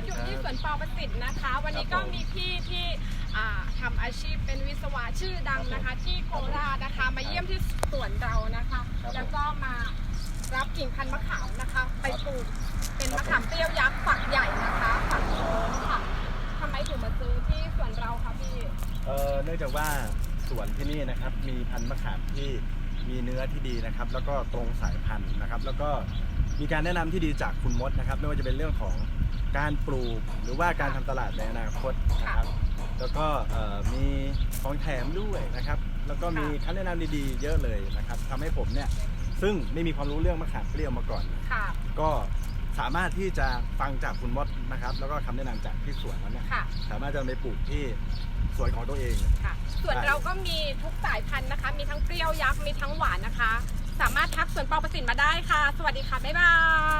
ดอยู่ที่สวนปอประสิทธิ์นะคะ วันนี้ก็มีพี่ที่อ่าทำอาชีพเป็นวิศวะชื่อดังนะคะ ที่โคราชนะคะ มาเยี่ยมที่สวนเรานะคะครับผมแล้วก็มารับกิ่งพันธุ์มะขามนะคะ ไปปลูกเป็นมะขามเปรี้ยวยักษ์ฝักใหญ่นะคะฝักโค้งค่ะทำไมถึงมาซื้อที่สวนเราคะพี่เอ่อเนื่องจากว่าสวนที่นี่นะครับมีพันธุ์มะขามที่มีเนื้อที่ดีนะครับ แล้วก็ตรงสายพันธุ์นะครับ แล้วก็ มีการแนะนำที่ดีจากคุณมดนะครับ ไม่ว่าจะเป็นเรื่องของการปลูกหรือว่าการทำตลาดในอนาคตนะครับ แล้วก็เอ่อมีของแถมด้วยนะครับ แล้วก็มีคำแนะนำดีๆ เยอะเลยนะครับทำให้ผมเนี่ยซึ่งไม่มีความรู้เรื่องมะขามเปรี้ยวมาก่อน ค่ะ ก็สามารถที่จะฟังจากคุณมดนะครับ แล้วก็คำแนะนำจากที่สวนนั้นเนี่ยค่ะ สามารถจะไปปลูกที่สวนของตัวเอง ค่ะ ส่วนเราก็มีทุกสายพันธุ์นะคะ มีทั้งเปรี้ยวยักษ์ มีทั้งหวานนะคะ สามารถทักสวนปอประสิทธิ์มาได้ค่ะ สวัสดีค่ะ บ๊ายบาย